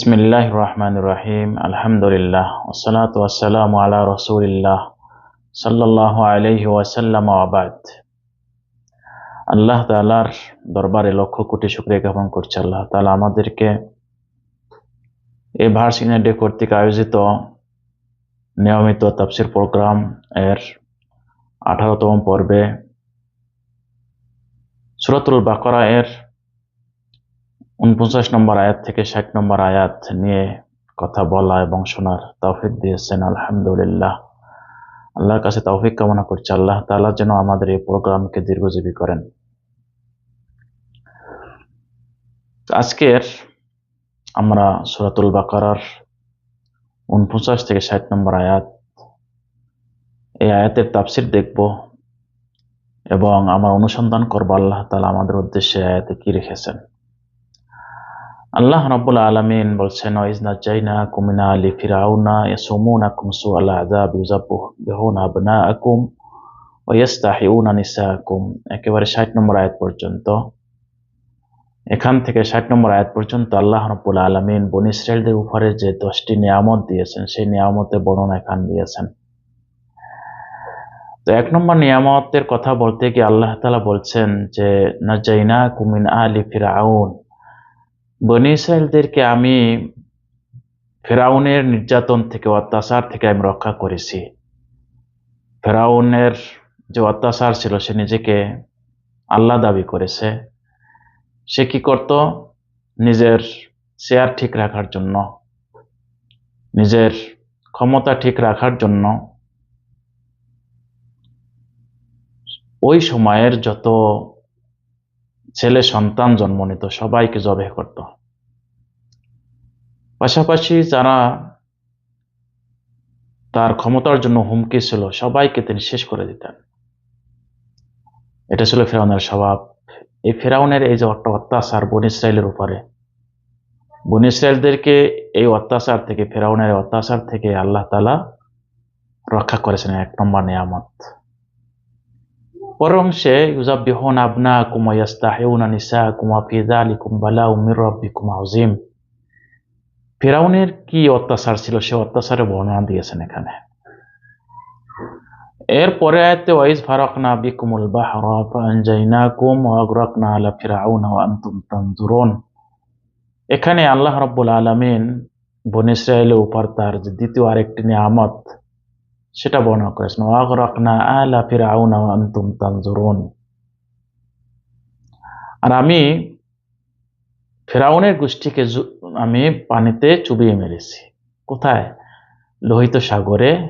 বিসমিল্লাহ রহমান রহিম আলহামদুলিল্লাহ ওসালাত ওয়াসালাম আলা রসুলিল্লাহ সাল্লাহ আলহি ওয়াসাল্লাম আবাদ আল্লাহ তালার দরবারে লক্ষ কোটি শুক্রিয়া জ্ঞাপন করছে আল্লাহ তালা আমাদেরকে এ ভার্সিনা ডে কর্তৃক আয়োজিত নিয়মিত তাফসির প্রোগ্রাম এর আঠারোতম পর্বে সুরতুল বাকরা এর উনপঞ্চাশ নম্বর আয়াত থেকে ষাট নম্বর আয়াত নিয়ে কথা বলা এবং শোনার তৌফিক দিয়েছেন, আলহামদুলিল্লাহ। আল্লাহর কাছে তৌফিক কামনা করছি, আল্লাহ তাআলা যেন আমাদের এই প্রোগ্রামকে দীর্ঘজীবী করেন। আজকের আমরা সুরাতুল বাকারার উনপঞ্চাশ থেকে ষাট নম্বর আয়াত, এই আয়াতের তাফসির দেখব এবং আমার অনুসন্ধান করব আল্লাহ তালা আমাদের উদ্দেশ্যে আয়াতে কি রেখেছেন। আল্লাহ রাব্বুল আলামিন বলছেন ওয়াইজনা জাইনা কুমিনা আলি ইউযাববিহুনা আবনাআকুম ওয়া ইস্তাহিউনা নিসাআকুম একেবারে 60 নম্বর আয়াত পর্যন্ত। এখান থেকে 60 নম্বর আয়াত পর্যন্ত আল্লাহ রাব্বুল আলামিন বনি ইসরাইলদের উপরে যে 10টি নিয়ামত দিয়েছেন, সেই নিয়ামতের বর্ণনা এখান দিয়েছেন। তো এক নম্বর নিয়ামতের কথা বলতে গিয়ে আল্লাহ তালা বলছেন যে নাজাইনা কুমিন আলি ফিরাউন। বনি ইসরায়েলদেরকে আমি ফেরাউনের নির্যাতন থেকে, অত্যাচার থেকে আমি রক্ষা করেছি। ফেরাউনের যে অত্যাচার ছিল, সে নিজেকে আল্লাহ দাবি করেছে। সে কি করত? নিজের শেয়ার ঠিক রাখার জন্য, নিজের ক্ষমতা ঠিক রাখার জন্য ওই সময়ের যত ছেলে, সন্তান জন্ম নিত, সবাইকে জবে করত। পাশাপাশি যারা তার ক্ষমতার জন্য হুমকি ছিল, সবাইকে তিনি শেষ করে দিতেন। এটা ছিল ফেরাউনের স্বভাব। এই ফেরাউনের এই যে অত্যাচার বন ইসরায়েলের উপরে, বন ইসরায়েলদেরকে এই অত্যাচার থেকে, ফেরাউনের অত্যাচার থেকে আল্লাহ তালা রক্ষা করেছেন এক নম্বর নিয়ামত। পরের অংশে ইউজাবিহুন আবনা কুমা ইয়াস্তাহিউনা নিসা কুমা ফিজালিকুম বালা উমির রব্বিকুম আউজিম ফেরাউনের কি অত্যাচার ছিল, সে অত্যাচারের বর্ণনা দিয়েছেন এখানে। এরপরে আয়তে ওয়াইজ ফারাকনা বিকুমুল বাহরা ফাআনজাইনাকুম ওয়া আগরাকনা আলা ফিরাউনা ওয়া আনতুম এখানে আল্লাহ রাব্বুল আলামিন বনি ইসরায়েলের উপর তার দ্বিতীয় আরেকটি নিয়ামত সেটা বর্ণনা করেছেন। ওয়াগরাকনা আলা ফিরাউনা আনতুম তানজুরুন। আর আমি ফেরাউনের গোষ্ঠীকে আমি পানিতে চুবিয়ে মেরেছি। কোথায়? লোহিত সাগরে।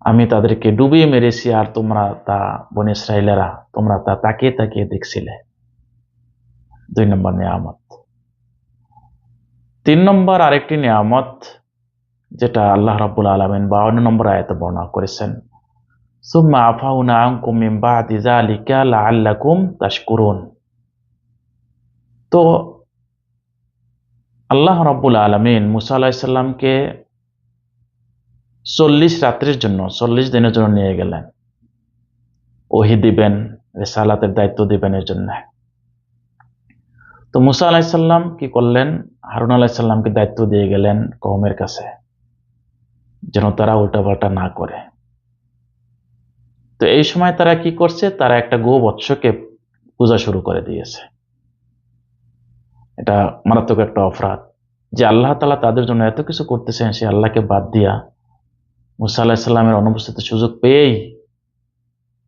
আমি তাদেরকে ডুবিয়ে মেরেছি, আর তোমরা তা, বন ইসরায়েলেরা তোমরা তা তাকিয়ে তাকিয়ে দেখছিলে। দুই নম্বর নিয়ামত। তিন নম্বর আরেকটি নিয়ামত যেটা আল্লাহ রাব্বুল আলমিন বাউন্ন নম্বর আয়তে বর্ণনা করেছেন। সুম্মা আফাউনা আনকুম মিন বাদি যালিকা লাআল্লাকুম তাশকুরুন। তো আল্লাহ রাব্বুল আলমিন মুসা আলাহিসাল্লামকে চল্লিশ রাত্রির জন্য, চল্লিশ দিনের জন্য নিয়ে গেলেন। ওহি দিবেন, রেসালাতের দায়িত্ব দিবেন এর জন্য। তো মুসা আলাহিসাল্লাম কি করলেন? হারুন আলাহিসাল্লামকে দায়িত্ব দিয়ে গেলেন কৌমের কাছে। যেন তারা উল্টাপাল্টা না করে। তো এই সময় তারা কি করছে? তারা একটা গো বৎসকে পূজা শুরু করে দিয়েছে। এটা মারাত্মক একটা অপরাধ। যে আল্লাহ তালা তাদের জন্য এত কিছু করতেছেন, সে আল্লাহকে বাদ দিয়া মুসা আল্লাহিসাল্লামের অনুপস্থিতির সুযোগ পেয়েই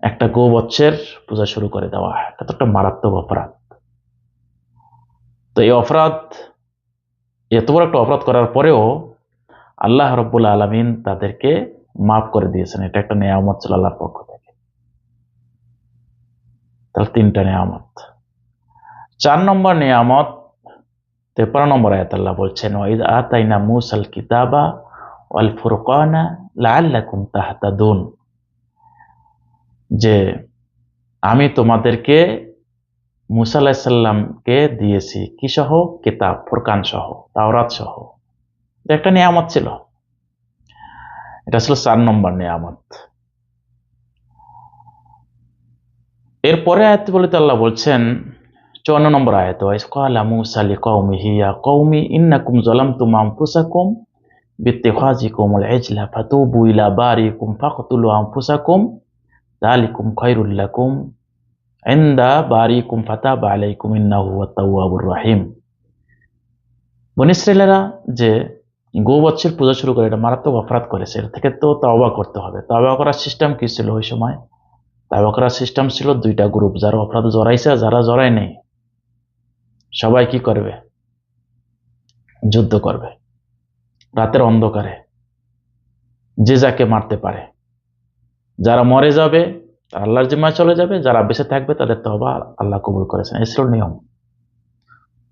একটা গো বৎসের পূজা শুরু করে দেওয়া এটা তো একটা মারাত্মক অপরাধ। তো এই অপরাধ, এত বড় একটা অপরাধ করার পরেও আল্লাহ রব্বুল আলমিন তাদেরকে মাফ করে দিয়েছেন। এটা একটা নিয়ামত ছিল আল্লাহর পক্ষ থেকে। তাহলে তিনটা নিয়ামত। চার নম্বর নিয়ামত, তেপান্ন নম্বর আয়াত আল্লাহ বলছেন ওয়াইদ আতাইনা মুসাল কিতাবা ওয়াল ফুরকানা লাআল্লাকুম তাহতাদুন। যে আমি তোমাদেরকে মুসা আলাহিসাল্লামকে দিয়েছি। কি সহ? কিতাব, ফুরকান সহ, তাওরাত সহ। একটা নিয়ামত ছিল। এটা ছিল চার নম্বর নিয়ামত। এরপরে আয়াত বলিতে আল্লাহ বলছেন, চুয়ান্ন নম্বর আয়াত ওয়াইস ক্বালা মূসা লিকাওমিহি, ইয়া কওমি, ইন্নাকুম যালামতুম আনফুসাকুম বিত্তিখাযিকুমুল ইজলা ফাতুবু ইলা বারিকুম, ফাকতুলু আনফুসাকুম যালিকুম খায়রুল লাকুম, ইনদা বারিকুম যে গোবৎসের পূজা শুরু করে, এটা মারাত্মক অপরাধ করেছে। এর থেকে তো তাওবা করতে হবে। তাওবা করার সিস্টেম কি ছিল ওই সময়? তাওবা করার সিস্টেম ছিল দুইটা গ্রুপ যারা অপরাধ জড়াইছে আর যারা জড়ায় নেই। সবাই কি করবে? যুদ্ধ করবে। রাতের অন্ধকারে। যে যাকে মারতে পারে। যারা মরে যাবে, তারা আল্লাহর জিম্মায় চলে যাবে। যারা বেঁচে থাকবে, তাদের তবা আল্লাহ কবুল করেছেন। এই ছিল নিয়ম।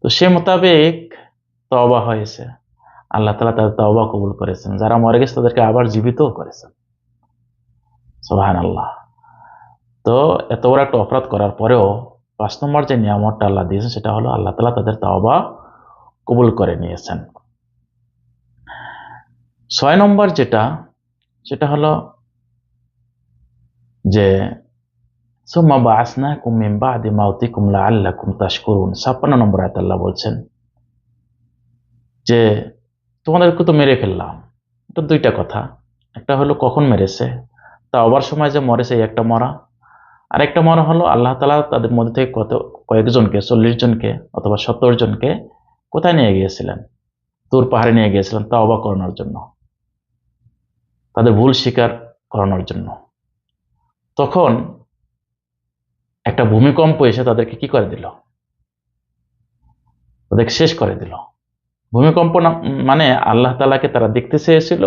তো সে মোতাবেক তবা হয়েছে। আল্লাহ তালা তাদের তবা কবুল করেছেন। যারা মরে গেছে তাদেরকে আবার জীবিতও করেছেন। সোহান আল্লাহ তো এত বড় একটা অপরাধ করার পরেও পাঁচ নম্বর যে নিয়ামতটা আল্লাহ দিয়েছেন, সেটা হলো আল্লাহ তালা তাদের তবা কবুল করে নিয়েছেন। ছয় নম্বর যেটা, সেটা হলো যে, সুম্মা বাআসনাকুম মিন বাদি মাউতিকুম লাআল্লাকুম তাশকুরুন। 56 নম্বর আয়াত আল্লাহ বলছেন যে তোমাদেরকে তো মেরে ফেললাম। এটা দুইটা কথা। একটা হলো কখন মেরেছে, তা আবার সময় যে মরেছে এই একটা মরা। আর একটা মরা হলো আল্লাহ তালা তাদের মধ্যে থেকে কত, কয়েকজনকে, চল্লিশ জনকে অথবা সত্তর জনকে কোথায় নিয়ে গিয়েছিলেন? তুর পাহাড়ে নিয়ে গিয়েছিলেন তা অবাক করানোর জন্য। তাদের ভুল স্বীকার করানোর জন্য। তখন একটা ভূমিকম্প এসে তাদেরকে কি করে দিল? তাদেরকে শেষ করে দিল। ভূমিকম্প মানে আল্লাহ তালাকে তারা দেখতে চেয়েছিল।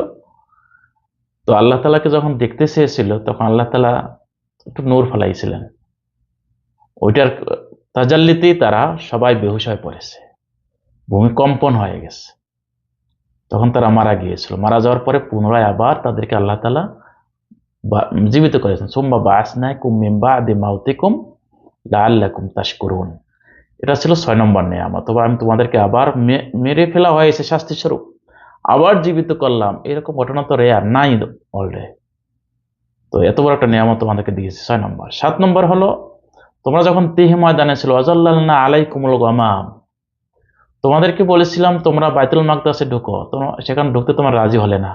তো আল্লাহ তালাকে যখন দেখতে চেয়েছিল, তখন আল্লাহ তালা একটু নূর ফেলাইছিলেন। ওইটার তাজাল্লিতেই তারা সবাই বেহুশ হয়ে পড়েছে। ভূমিকম্পন হয়ে গেছে। তখন তারা মারা গিয়েছিল। মারা যাওয়ার পরে পুনরায় আবার তাদেরকে আল্লাহ তালা জীবিত করেছেন। সোম্বা বাস নাই কুমিম বা আদি মাউতিকুম লাল্লাকুম তাস করুন এটা ছিল ছয় নম্বর নিয়ামত। তবে আমি তোমাদেরকে আবার মেরে ফেলা হয়েছে শাস্তি স্বরূপ। আবার জীবিত করলাম। এরকম ঘটনা তো রেয়ার নাই অলরেডি তো এত বড় একটা নিয়ামত তোমাদেরকে দিয়েছে, ছয় নম্বর। সাত নম্বর হলো, তোমরা যখন তিহি ময়দানে ছিল অজাল্লাহ আলাই কুমল গমাম। তোমাদেরকে বলেছিলাম, তোমরা বাইতুল মাকদাসে ঢুকো। তোমরা সেখানে ঢুকতে তোমরা রাজি হলে না।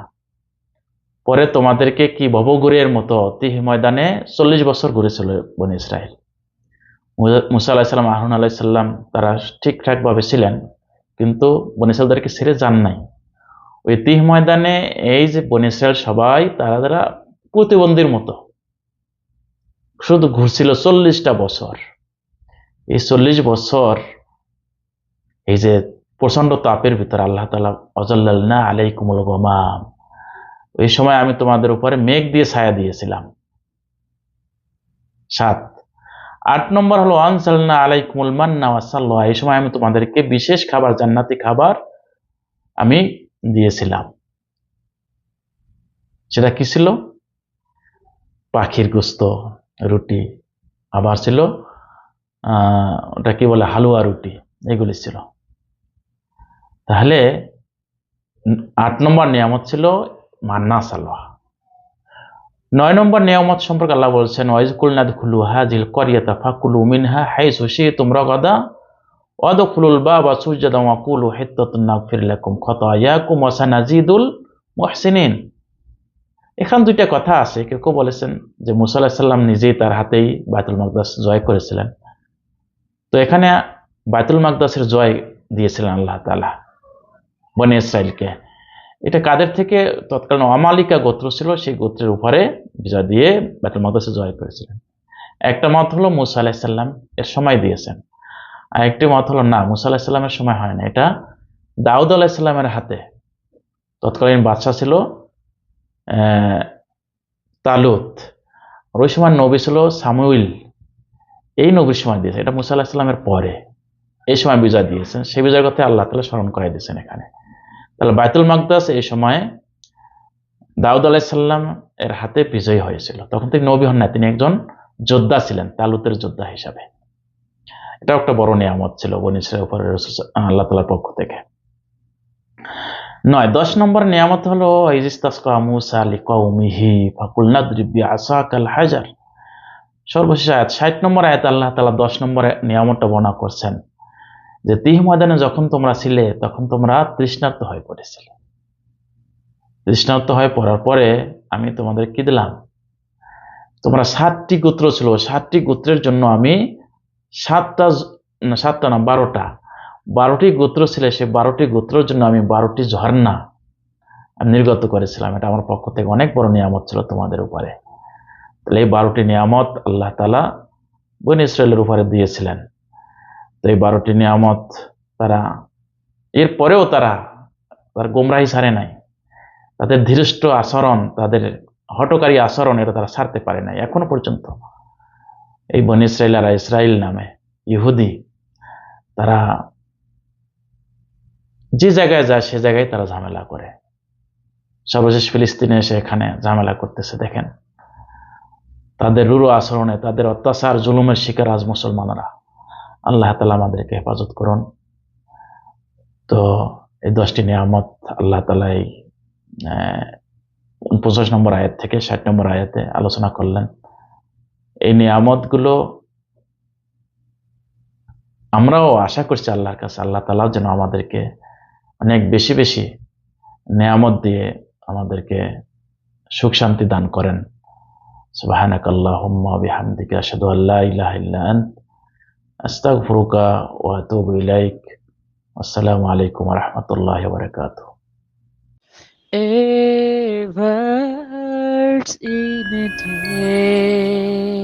পরে তোমাদেরকে কি ভবঘুরের মতো তিহি ময়দানে চল্লিশ বছর ঘুরেছিল বনি ইসরায়েল মুসা আলাহিসাল্লাম আহরুন আলাইসাল্লাম তারা ঠিকঠাকভাবে ছিলেন, কিন্তু বনি ইসরায়েলদেরকে ছেড়ে যান নাই। ওই তিহ ময়দানে এই যে বনি ইসরায়েল সবাই তারা তারা প্রতিবন্ধীর মতো। শুধু ঘুরছিল চল্লিশটা বছর। এই চল্লিশ বছর এই যে প্রচণ্ড তাপের ভিতরে আল্লাহ তালা অজল্লাল আলাই কুমল গমাম। ওই সময় আমি তোমাদের উপরে মেঘ দিয়ে ছায়া দিয়েছিলাম। সাত আট নম্বর হলো আনসালনা আলাই কুমুল মান্না ওয়াসাল্লাহ এই সময় আমি তোমাদেরকে বিশেষ খাবার, জান্নাতি খাবার আমি দিয়েছিলাম। সেটা কি ছিল? পাখির গোস্ত, রুটি। আবার ছিল ওটা কি বলে, হালুয়া রুটি। এগুলি ছিল। তাহলে, আট নম্বর নিয়ামত ছিল, মান্না সালোয়া নয় নম্বর নিয়ামত সম্পর্কে আল্লাহ বলছেন ওয়াইজকুল নাদখুলু হাজিল করিয়াতা ফাকুলু মিনহা হাইসু শিতুম রাগাদা। ওয়াদখুলুল বাবা সুজাদা ওয়াকুলু হিত্তাতুন নাগফির লাকুম খতায়াকুম ওয়া সানাজিদুল মুহসিনিন। এখান দুইটা কথা আছে। কেউ কেউ বলেছেন যে মুসা আলাহিস সাল্লাম নিজেই তার হাতেই বাইতুল মাকদাস জয় করেছিলেন। তো এখানে বাইতুল মাকদাসের জয় দিয়েছিলেন আল্লাহ তালা বনে ইসরায়েলকে এটা কাদের থেকে? তৎকালীন অমালিকা গোত্র ছিল, সেই গোত্রের উপরে বিজয় দিয়ে বাইতুল মাকদাসে জয় করেছিলেন। একটা মত হলো মুসা আলাহিসাল্লাম এর সময় দিয়েছেন। আর একটি মত হলো না, মুসা আলাহিসাল্লামের সময় হয় না। এটা দাউদ আলাহিসাল্লামের হাতে। তৎকালীন বাদশা ছিল তালুত। আর ওই সময় নবী ছিল সামুইল। এই নবীর সময় দিয়েছে এটা মুসা আলাহিসাল্লামের পরে। এই সময় বিজয় দিয়েছেন। সেই বিজয়ের কথা আল্লাহ তালা স্মরণ করে দিয়েছেন এখানে। তাহলে বাইতুল মাকদাস এই সময় দাউদ আলাইসাল্লাম এর হাতে বিজয়ী হয়েছিল। তখন তিনি নবী হন না তিনি একজন যোদ্ধা ছিলেন, তালুতের যোদ্ধা হিসাবে। এটা একটা বড় নিয়ামত ছিল বনিসের উপরে আল্লাহ তালার পক্ষ থেকে। নয়, দশ নম্বর নিয়ামত হলো ইজিস্তাসকা মুসা আলী কৌমিহি ফাকুল নাদ্রিবি আসাকাল হাজার। সর্বশেষ আয়াত, ষাট নম্বর আয়াত আল্লাহ তালা দশ নম্বরে নিয়ামতটা বর্ণনা করছেন। যে তিহ ময়দানে যখন তোমরা ছিলে, তখন তোমরা তৃষ্ণার্ত হয়ে পড়েছিলে। তৃষ্ণার্ত হয়ে পড়ার পরে আমি তোমাদের কি দিলাম? তোমরা সাতটি গোত্র ছিল। সাতটি গোত্রের জন্য আমি সাতটা সাতটা না, বারোটা। বারোটি গোত্র ছিল। সে বারোটি গোত্রের জন্য আমি বারোটি ঝর্ণা আমি নির্গত করেছিলাম। এটা আমার পক্ষ থেকে অনেক বড় নিয়ামত ছিল তোমাদের উপরে। তাহলে এই বারোটি নিয়ামত আল্লাহ তালা বন ইসরায়েলের উপরে দিয়েছিলেন। এই বারোটি নিয়ামত তারা এরপরেও তারা, তার গোমরাহি ছাড়ে নাই। তাদের ধীরষ্ট আচরণ, তাদের হটকারী আচরণ এটা তারা সারতে পারে নাই, এখনও পর্যন্ত। এই বন ইসরায়েলারা ইসরায়েল নামে ইহুদি, তারা যে জায়গায় যায় সে জায়গায় তারা ঝামেলা করে। সর্বশেষ ফিলিস্তিনে এসে এখানে ঝামেলা করতেছে, দেখেন। তাদের রুরু আচরণে, তাদের অত্যাচার, জুলুমের শিকার আজ মুসলমানরা। আল্লাহ তালা আমাদেরকে হেফাজত করুন। তো এই দশটি নিয়ামত আল্লাহ তালা এই পঞ্চাশ নম্বর আয়াত থেকে ষাট নম্বর আয়াতে আলোচনা করলেন। এই নিয়ামতগুলো আমরাও আশা করছি আল্লাহর কাছে, আল্লাহ তালাও যেন আমাদেরকে অনেক বেশি বেশি নিয়ামত দিয়ে আমাদেরকে সুখ শান্তি দান করেন। সুবাহ আল্লাহ বিহামদিকে আসাদু আল্লাহ ইলাহ আন্ত। আস্তাগফরুকা ওয়াতুবু ইলাইক আসসালামু আলাইকুম ওয়া রাহমাতুল্লাহি ওয়া বারাকাতুহু Ever's in a day.